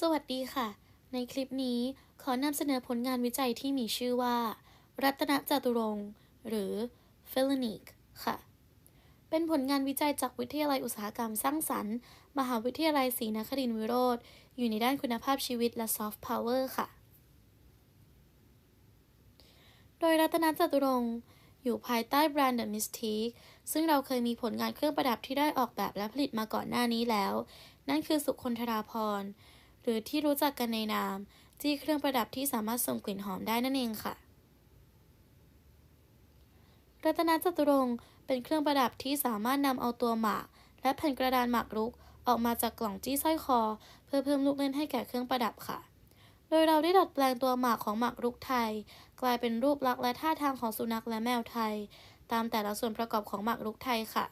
สวัสดีค่ะ ในคลิปนี้ขอนำเสนอผลงานวิจัยที่มีชื่อว่า รัตนจตุรงค์หรือ f e l l i n i c ค่ะ เป็นผลงานวิจัยจากวิทยาลัยอุตสาหกรรมสร้างสรรค์ มหาวิทยาลัยศรีนครินทรวิโรธอยู่ในด้านคุณภาพชีวิตและ Soft Power ค่ะ โดยรัตนจตุรงค์อยู่ภายใต้แบรนด์ The Mystique ซึ่งเราเคยมีผลงานเครื่องประดับที่ได้ออกแบบและผลิตมาก่อนหน้านี้แล้ว นั่นคือสุคนธราพร หรือที่รู้จักกันในนาม จี้เครื่องประดับที่สามารถส่งกลิ่นหอมได้นั่นเองค่ะ รัตนจตุรงเป็นเครื่องประดับที่สามารถนำเอาตัวหมาก และแผ่นกระดานหมากรุก ออกมาจากกล่องจี้สร้อยคอ เพื่อเพิ่มลูกเล่นให้แก่เครื่องประดับค่ะ โดยเราได้ดัดแปลงตัวหมากของหมากรุกไทย กลายเป็นรูปลักษณ์และท่าทางของสุนัขและแมวไทย ตามแต่ละส่วนประกอบของหมากรุกไทยค่ะ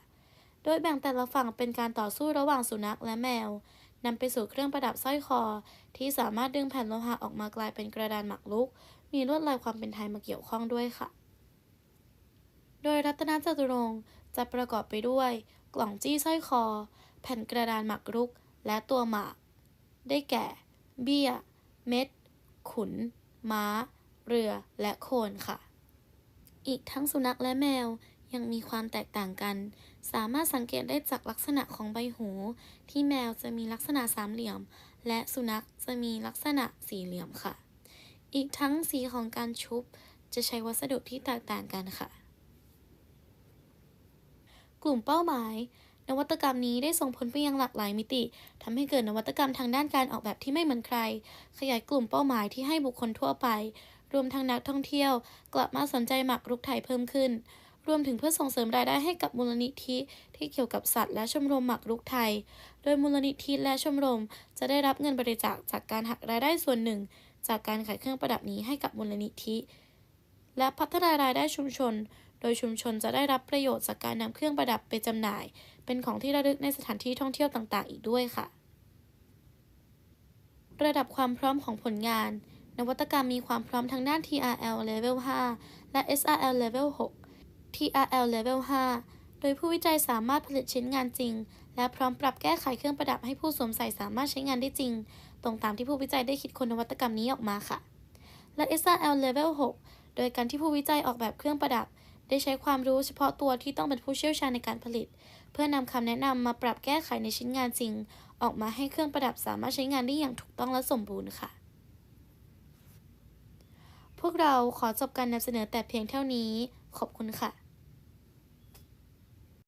โดยแบ่งแต่ละฝั่งเป็นการต่อสู้ระหว่างสุนัขและแมว นำไปสู่เครื่องประดับสร้อยคอ ที่สามารถดึงแผ่นโลหะออกมากลายเป็นกระดานหมากรุก มีลวดลายความเป็นไทยมาเกี่ยวข้องด้วยค่ะ โดยรัตนจตุรงค์จะประกอบไปด้วย กล่องจี้สร้อยคอ แผ่นกระดานหมากรุก และตัวหมาก ได้แก่ เบี้ย เม็ด ขุน ม้า เรือ และโคนค่ะ อีกทั้งสุนัขและแมว ยังมีความแตกต่างกัน สามารถสังเกตได้จากลักษณะของใบหู ที่แมวจะมีลักษณะสามเหลี่ยม และสุนัขจะมีลักษณะสี่เหลี่ยมค่ะ อีกทั้งสีของการชุบ จะใช้วัสดุที่แตกต่างกันค่ะ กลุ่มเป้าหมาย นวัตกรรมนี้ได้ส่งผลไปยังหลากหลายมิติทำให้เกิดนวัตกรรมทางด้านการออกแบบที่ไม่เหมือนใคร ขยายกลุ่มเป้าหมายที่ให้บุคคลทั่วไป รวมทั้งนักท่องเที่ยว กลับมาสนใจหมากรุกไทยเพิ่มขึ้น รวมถึงเพื่อส่งเสริมรายได้ให้กับมูลนิธิที่เกี่ยวกับสัตว์และชมรมหมากรุกไทย โดยมูลนิธิและชมรม จะได้รับเงินบริจาคจากการหักรายได้ส่วนหนึ่ง จากการขายเครื่องประดับนี้ให้กับมูลนิธิ และพัฒนารายได้ชุมชน โดยชุมชนจะได้รับประโยชน์จากการนำเครื่องประดับไปจำหน่าย เป็นของที่ระลึกในสถานที่ท่องเที่ยวต่าง ๆ อีกด้วยค่ะ ระดับความพร้อมของผลงาน นวัตกรรมมีความพร้อมทางด้าน TRL Level 5 และ SRL Level 6 TRL Level 5 โดยผู้วิจัยสามารถผลิตชิ้นงานจริง และพร้อมปรับแก้ไขเครื่องประดับให้ผู้สวมใส่สามารถใช้งานได้จริง ตรงตามที่ผู้วิจัยได้คิดค้นนวัตกรรมนี้ออกมาค่ะ และ SRL Level 6 โดยการที่ผู้วิจัยออกแบบเครื่องประดับ ได้ใช้ความรู้เฉพาะตัวที่ต้องเป็นผู้เชี่ยวชาญในการผลิต เพื่อนำคำแนะนำมาปรับแก้ไขในชิ้นงานจริง ออกมาให้เครื่องประดับสามารถใช้งานได้อย่างถูกต้องและสมบูรณ์ค่ะพวกเราขอจบการนำเสนอแต่เพียงเท่านี้ ขอบคุณค่ะ